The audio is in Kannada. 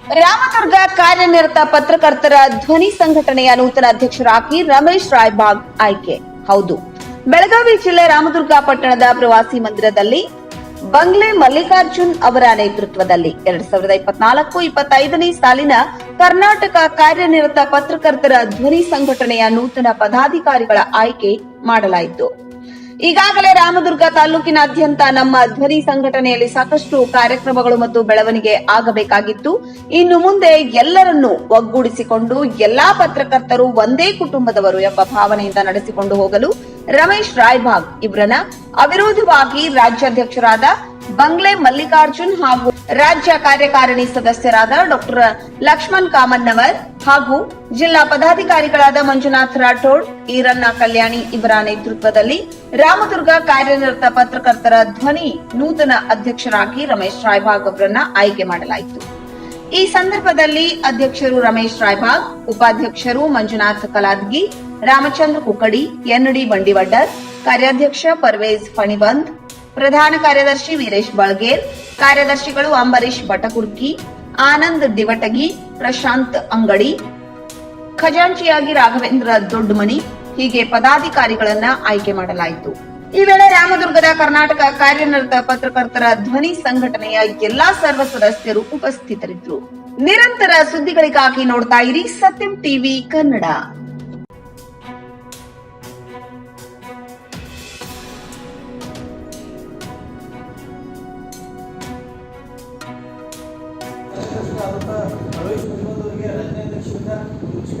ರಾಮದುರ್ಗ ಕಾರ್ಯನಿರತ ಪತ್ರಕರ್ತರ ಧ್ವನಿ ಸಂಘಟನೆಯ ನೂತನ ಅಧ್ಯಕ್ಷರಾಗಿ ರಮೇಶ್ ರಾಯ್ಬಾಗ್ ಆಯ್ಕೆ. ಹೌದು. ಬೆಳಗಾವಿ ಜಿಲ್ಲೆ ರಾಮದುರ್ಗ ಪಟ್ಟಣದ ಪ್ರವಾಸಿ ಮಂದಿರದಲ್ಲಿ ಬಂಗ್ಲೆ ಮಲ್ಲಿಕಾರ್ಜುನ್ ಅವರ ನೇತೃತ್ವದಲ್ಲಿ ಎರಡ್ ಸಾವಿರದ ಇಪ್ಪತ್ನಾಲ್ಕು ಇಪ್ಪತ್ತೈದನೇ ಸಾಲಿನ ಕರ್ನಾಟಕ ಕಾರ್ಯನಿರತ ಪತ್ರಕರ್ತರ ಧ್ವನಿ ಸಂಘಟನೆಯ ನೂತನ ಪದಾಧಿಕಾರಿಗಳ ಆಯ್ಕೆ ಮಾಡಲಾಯಿತು. ಈಗಾಗಲೇ ರಾಮದುರ್ಗ ತಾಲೂಕಿನಾದ್ಯಂತ ನಮ್ಮ ಧ್ವನಿ ಸಂಘಟನೆಯಲ್ಲಿ ಸಾಕಷ್ಟು ಕಾರ್ಯಕ್ರಮಗಳು ಮತ್ತು ಬೆಳವಣಿಗೆ ಆಗಬೇಕಾಗಿತ್ತು. ಇನ್ನು ಮುಂದೆ ಎಲ್ಲರನ್ನೂ ಒಗ್ಗೂಡಿಸಿಕೊಂಡು ಎಲ್ಲಾ ಪತ್ರಕರ್ತರು ಒಂದೇ ಕುಟುಂಬದವರು ಎಂಬ ಭಾವನೆಯಿಂದ ನಡೆಸಿಕೊಂಡು ಹೋಗಲು ರಮೇಶ್ ರಾಯ್ಬಾಗ್ ಇವರನ್ನ. ಅವಿರೋಧವಾಗಿ ರಾಜ್ಯಾಧ್ಯಕ್ಷರಾದ ಬಂಗ್ಲೆ ಮಲ್ಲಿಕಾರ್ಜುನ್ ಹಾಗೂ ರಾಜ್ಯ ಕಾರ್ಯಕಾರಿಣಿ ಸದಸ್ಯರಾದ ಡಾಕ್ಟರ್ ಲಕ್ಷ್ಮಣ್ ಕಾಮನ್ನವರ್ ಹಾಗೂ ಜಿಲ್ಲಾ ಪದಾಧಿಕಾರಿಗಳಾದ ಮಂಜುನಾಥ್ ರಾಠೋಡ್, ಈರಣ್ಣ ಕಲ್ಯಾಣಿ ಇವರ ನೇತೃತ್ವದಲ್ಲಿ ರಾಮದುರ್ಗ ಕಾರ್ಯನಿರತ ಪತ್ರಕರ್ತರ ಧ್ವನಿ ನೂತನ ಅಧ್ಯಕ್ಷರಾಗಿ ರಮೇಶ್ ರಾಯ್ಬಾಗ್ ಅವರನ್ನ ಆಯ್ಕೆ ಮಾಡಲಾಯಿತು. ಈ ಸಂದರ್ಭದಲ್ಲಿ ಅಧ್ಯಕ್ಷರು ರಮೇಶ್ ರಾಯ್ಭಾಗ್ ಉಪಾಧ್ಯಕ್ಷರು ಮಂಜುನಾಥ್ ಕಲಾದ್ಗಿ, ರಾಮಚಂದ್ರ ಕುಕ್ಕಡಿ ಎನ್ಡಿ ಬಂಡಿವಡ್ಡರ್, ಕಾರ್ಯಾಧ್ಯಕ್ಷ ಪರ್ವೇಜ್ ಫಣಿಬಂದ್, ಪ್ರಧಾನ ಕಾರ್ಯದರ್ಶಿ ವೀರೇಶ್ ಬಳಗೇರ್ ಕಾರ್ಯದರ್ಶಿಗಳು ಅಂಬರೀಶ್ ಬಟಕುರ್ಕಿ ಆನಂದ್ ದಿವಟಗಿ, ಪ್ರಶಾಂತ್ ಅಂಗಡಿ, ಖಜಾಂಚಿಯಾಗಿ ರಾಘವೇಂದ್ರ ದೊಡ್ಡಮನಿ ಹೀಗೆ ಪದಾಧಿಕಾರಿಗಳನ್ನ ಆಯ್ಕೆ ಮಾಡಲಾಯಿತು. ಈ ವೇಳೆ ರಾಮದುರ್ಗದ ಕರ್ನಾಟಕ ಕಾರ್ಯನಿರತ ಪತ್ರಕರ್ತರ ಧ್ವನಿ ಸಂಘಟನೆಯ ಎಲ್ಲಾ ಸರ್ವ ಸದಸ್ಯರು ಉಪಸ್ಥಿತರಿದ್ದರು. ನಿರಂತರ ಸುದ್ದಿಗಳಿಗಾಗಿ ನೋಡ್ತಾ ಇರಿ ಸತ್ಯಂ ಟಿವಿ ಕನ್ನಡ. ಆದಂಥ ಪ್ರವೇಶ್ ಕುಟುಂಬದವರಿಗೆ ಎರಡನೇ ಅಧ್ಯಕ್ಷರಿಂದ ಕುಂಚಿಕ